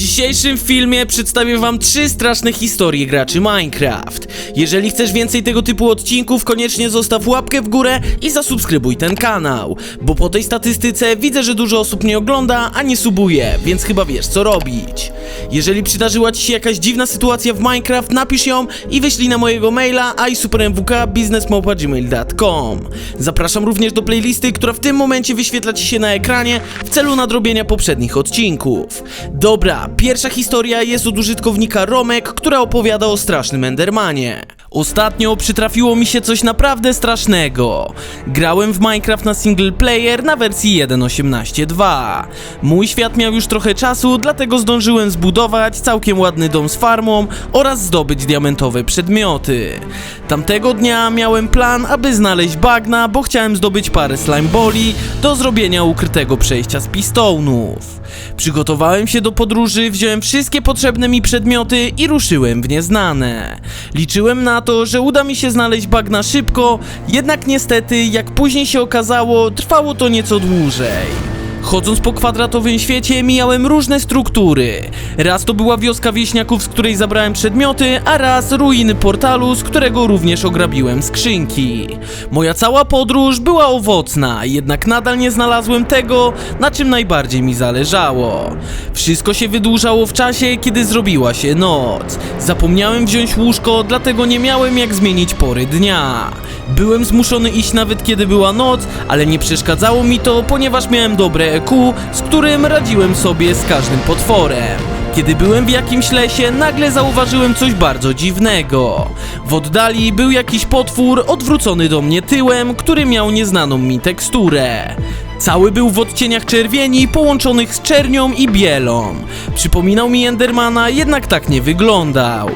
dzisiejszym filmie przedstawię wam trzy straszne historie graczy Minecraft. Jeżeli chcesz więcej tego typu odcinków, koniecznie zostaw łapkę w górę i zasubskrybuj ten kanał, bo po tej statystyce widzę, że dużo osób nie ogląda, a nie subuje, więc chyba wiesz co robić. Jeżeli przydarzyła ci się jakaś dziwna sytuacja w Minecraft, napisz ją i wyślij na mojego maila isupermwk.biznesmałpa.gmail.com Zapraszam również do playlisty, która w tym momencie wyświetla ci się na ekranie w celu nadrobienia poprzednich odcinków. Dobra, pierwsza historia jest od użytkownika Romek, która opowiada o strasznym Endermanie. yeah. Ostatnio przytrafiło mi się coś naprawdę strasznego. Grałem w Minecraft na single player na wersji 1.18.2. Mój świat miał już trochę czasu, dlatego zdążyłem zbudować całkiem ładny dom z farmą oraz zdobyć diamentowe przedmioty. Tamtego dnia miałem plan, aby znaleźć bagna, bo chciałem zdobyć parę slime boli do zrobienia ukrytego przejścia z pistonów. Przygotowałem się do podróży, wziąłem wszystkie potrzebne mi przedmioty i ruszyłem w nieznane. Liczyłem na to, że uda mi się znaleźć bagna szybko, jednak niestety, jak później się okazało, trwało to nieco dłużej. Chodząc po kwadratowym świecie mijałem różne struktury. Raz to była wioska wieśniaków, z której zabrałem przedmioty, a raz ruiny portalu, z którego również ograbiłem skrzynki. Moja cała podróż była owocna, jednak nadal nie znalazłem tego, na czym najbardziej mi zależało. Wszystko się wydłużało w czasie, kiedy zrobiła się noc. Zapomniałem wziąć łóżko, dlatego nie miałem jak zmienić pory dnia. Byłem zmuszony iść nawet kiedy była noc, ale nie przeszkadzało mi to, ponieważ miałem dobre EQ, z którym radziłem sobie z każdym potworem. Kiedy byłem w jakimś lesie, nagle zauważyłem coś bardzo dziwnego. W oddali był jakiś potwór odwrócony do mnie tyłem, który miał nieznaną mi teksturę. Cały był w odcieniach czerwieni połączonych z czernią i bielą. Przypominał mi Endermana, jednak tak nie wyglądał.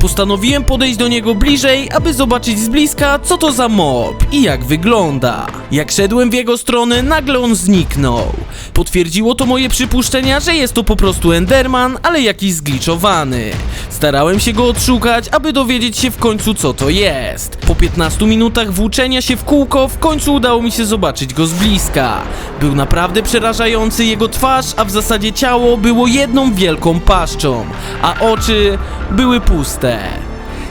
Postanowiłem podejść do niego bliżej, aby zobaczyć z bliska, co to za mob i jak wygląda. Jak szedłem w jego stronę, nagle on zniknął. Potwierdziło to moje przypuszczenia, że jest to po prostu Enderman, ale jakiś zgliczowany. Starałem się go odszukać, aby dowiedzieć się w końcu, co to jest. Po 15 minutach włóczenia się w kółko, w końcu udało mi się zobaczyć go z bliska. Był naprawdę przerażający, jego twarz, a w zasadzie ciało było jedną wielką paszczą, a oczy były puste.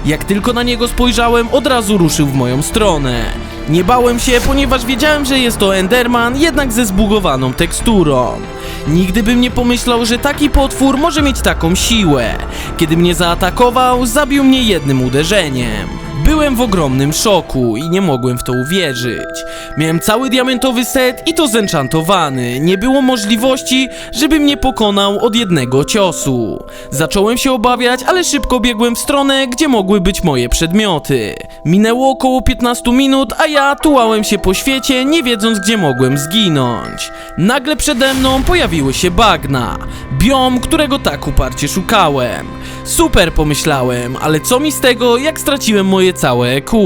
Jak tylko na niego spojrzałem, od razu ruszył w moją stronę. Nie bałem się, ponieważ wiedziałem, że jest to Enderman, jednak ze zbugowaną teksturą. Nigdy bym nie pomyślał, że taki potwór może mieć taką siłę. Kiedy mnie zaatakował, zabił mnie jednym uderzeniem. Byłem w ogromnym szoku i nie mogłem w to uwierzyć. Miałem cały diamentowy set i to zenchantowany. Nie było możliwości, żeby mnie pokonał od jednego ciosu. Zacząłem się obawiać, ale szybko biegłem w stronę, gdzie mogły być moje przedmioty. Minęło około 15 minut, a ja tułałem się po świecie, nie wiedząc gdzie mogłem zginąć. Nagle przede mną pojawiły się bagna. Biom, którego tak uparcie szukałem. Super pomyślałem, ale co mi z tego, jak straciłem moje całe EQ?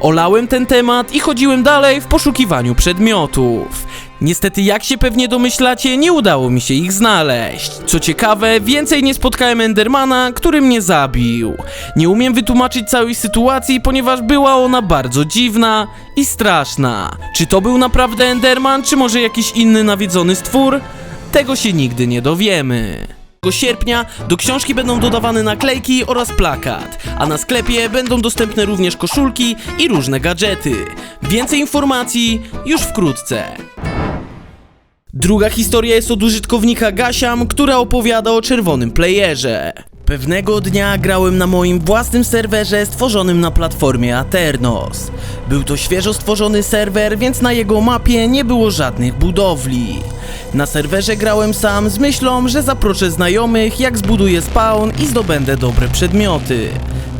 Olałem ten temat i chodziłem dalej w poszukiwaniu przedmiotów. Niestety, jak się pewnie domyślacie, nie udało mi się ich znaleźć. Co ciekawe, więcej nie spotkałem Endermana, który mnie zabił. Nie umiem wytłumaczyć całej sytuacji, ponieważ była ona bardzo dziwna i straszna. Czy to był naprawdę Enderman, czy może jakiś inny nawiedzony stwór? Tego się nigdy nie dowiemy sierpnia do książki będą dodawane naklejki oraz plakat, a na sklepie będą dostępne również koszulki i różne gadżety. Więcej informacji już wkrótce. Druga historia jest od użytkownika Gasiam, która opowiada o czerwonym playerze. Pewnego dnia grałem na moim własnym serwerze stworzonym na platformie Aternos. Był to świeżo stworzony serwer, więc na jego mapie nie było żadnych budowli. Na serwerze grałem sam z myślą, że zaproszę znajomych, jak zbuduję spawn i zdobędę dobre przedmioty.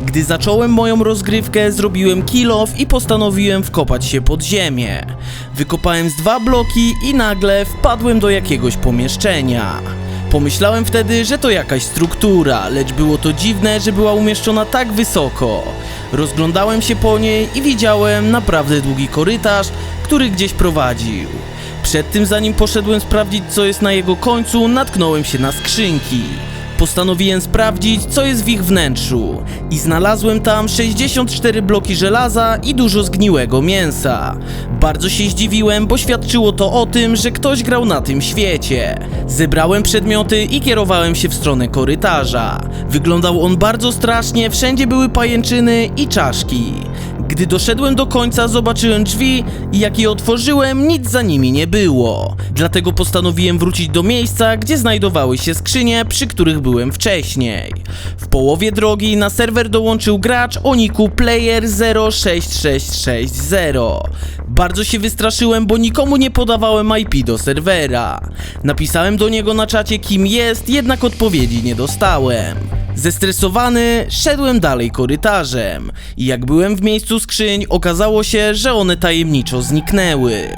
Gdy zacząłem moją rozgrywkę, zrobiłem kill off i postanowiłem wkopać się pod ziemię. Wykopałem z dwa bloki i nagle wpadłem do jakiegoś pomieszczenia. Pomyślałem wtedy, że to jakaś struktura, lecz było to dziwne, że była umieszczona tak wysoko. Rozglądałem się po niej i widziałem naprawdę długi korytarz, który gdzieś prowadził. Przed tym, zanim poszedłem sprawdzić, co jest na jego końcu, natknąłem się na skrzynki. Postanowiłem sprawdzić, co jest w ich wnętrzu i znalazłem tam 64 bloki żelaza i dużo zgniłego mięsa. Bardzo się zdziwiłem, bo świadczyło to o tym, że ktoś grał na tym świecie. Zebrałem przedmioty i kierowałem się w stronę korytarza. Wyglądał on bardzo strasznie, wszędzie były pajęczyny i czaszki. Gdy doszedłem do końca, zobaczyłem drzwi i jak je otworzyłem, nic za nimi nie było. Dlatego postanowiłem wrócić do miejsca, gdzie znajdowały się skrzynie, przy których byłem wcześniej. W połowie drogi na serwer dołączył gracz o niku Player06660. Bardzo się wystraszyłem, bo nikomu nie podawałem IP do serwera. Napisałem do niego na czacie kim jest, jednak odpowiedzi nie dostałem. Zestresowany szedłem dalej korytarzem i jak byłem w miejscu skrzyń, okazało się, że one tajemniczo zniknęły.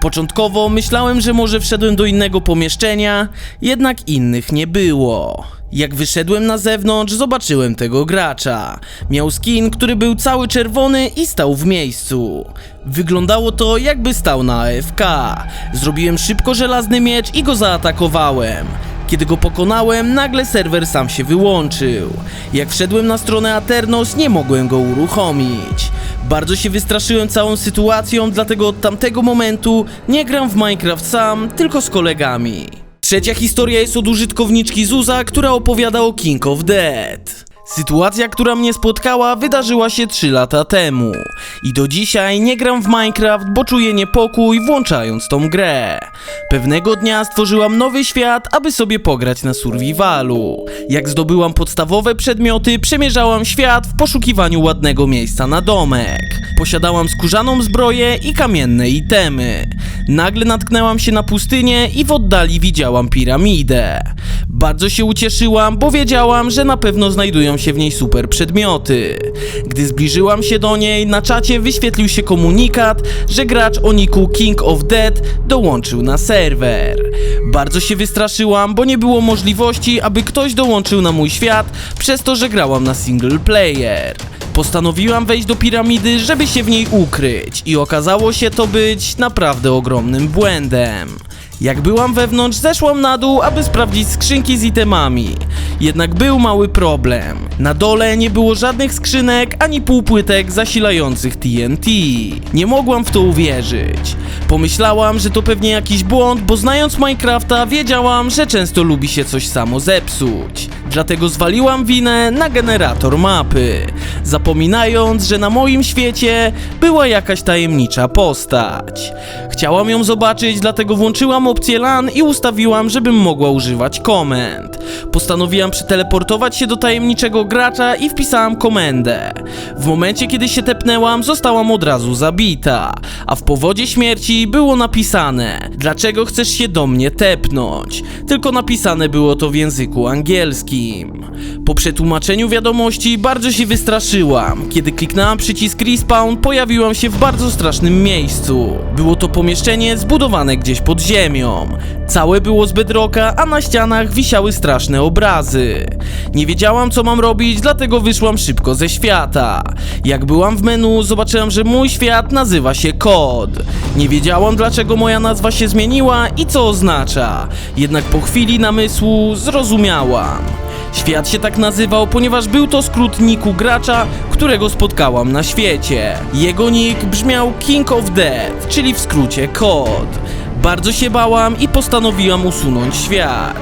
Początkowo myślałem, że może wszedłem do innego pomieszczenia, jednak innych nie było. Jak wyszedłem na zewnątrz, zobaczyłem tego gracza. Miał skin, który był cały czerwony i stał w miejscu. Wyglądało to, jakby stał na AFK. Zrobiłem szybko żelazny miecz i go zaatakowałem. Kiedy go pokonałem, nagle serwer sam się wyłączył. Jak wszedłem na stronę Aternos, nie mogłem go uruchomić. Bardzo się wystraszyłem całą sytuacją, dlatego od tamtego momentu nie gram w Minecraft sam, tylko z kolegami. Trzecia historia jest od użytkowniczki Zuza, która opowiada o King of Dead. Sytuacja, która mnie spotkała, wydarzyła się 3 lata temu. I do dzisiaj nie gram w Minecraft, bo czuję niepokój włączając tą grę. Pewnego dnia stworzyłam nowy świat, aby sobie pograć na survivalu. Jak zdobyłam podstawowe przedmioty, przemierzałam świat w poszukiwaniu ładnego miejsca na domek. Posiadałam skórzaną zbroję i kamienne itemy. Nagle natknęłam się na pustynię i w oddali widziałam piramidę. Bardzo się ucieszyłam, bo wiedziałam, że na pewno znajdują się w niej super przedmioty. Gdy zbliżyłam się do niej, na czacie wyświetlił się komunikat, że gracz o niku King of Dead dołączył na serwer. Bardzo się wystraszyłam, bo nie było możliwości, aby ktoś dołączył na mój świat, przez to, że grałam na single player. Postanowiłam wejść do piramidy, żeby się w niej ukryć i okazało się to być naprawdę ogromnym błędem. Jak byłam wewnątrz, zeszłam na dół, aby sprawdzić skrzynki z itemami. Jednak był mały problem. Na dole nie było żadnych skrzynek ani półpłytek zasilających TNT. Nie mogłam w to uwierzyć. Pomyślałam, że to pewnie jakiś błąd, bo znając Minecrafta wiedziałam, że często lubi się coś samo zepsuć. Dlatego zwaliłam winę na generator mapy, zapominając, że na moim świecie była jakaś tajemnicza postać. Chciałam ją zobaczyć, dlatego włączyłam opcję LAN i ustawiłam, żebym mogła używać komend. Postanowiłam przeteleportować się do tajemniczego gracza i wpisałam komendę. W momencie, kiedy się tepnęłam, zostałam od razu zabita, a w powodzie śmierci było napisane: Dlaczego chcesz się do mnie tepnąć? Tylko napisane było to w języku angielskim. Po przetłumaczeniu wiadomości bardzo się wystraszyłam. Kiedy kliknęłam przycisk respawn, pojawiłam się w bardzo strasznym miejscu. Było to pomieszczenie zbudowane gdzieś pod ziemią. Całe było z bedrocka, a na ścianach wisiały straszne obrazy. Nie wiedziałam co mam robić, dlatego wyszłam szybko ze świata. Jak byłam w menu, zobaczyłam, że mój świat nazywa się Kod. Nie wiedziałam dlaczego moja nazwa się zmieniła i co oznacza. Jednak po chwili namysłu zrozumiałam. Świat się tak nazywał, ponieważ był to skrót niku gracza, którego spotkałam na świecie. Jego nick brzmiał King of Death, czyli w skrócie KOD. Bardzo się bałam i postanowiłam usunąć świat.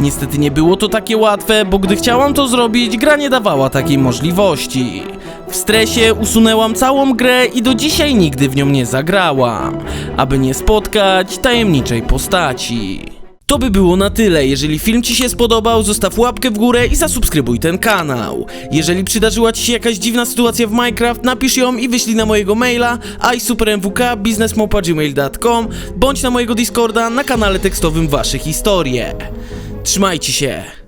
Niestety nie było to takie łatwe, bo gdy chciałam to zrobić, gra nie dawała takiej możliwości. W stresie usunęłam całą grę i do dzisiaj nigdy w nią nie zagrałam, aby nie spotkać tajemniczej postaci. To by było na tyle. Jeżeli film Ci się spodobał, zostaw łapkę w górę i zasubskrybuj ten kanał. Jeżeli przydarzyła Ci się jakaś dziwna sytuacja w Minecraft, napisz ją i wyślij na mojego maila isupermwk.biznesmałpa.gmail.com bądź na mojego Discorda na kanale tekstowym Wasze historie. Trzymajcie się!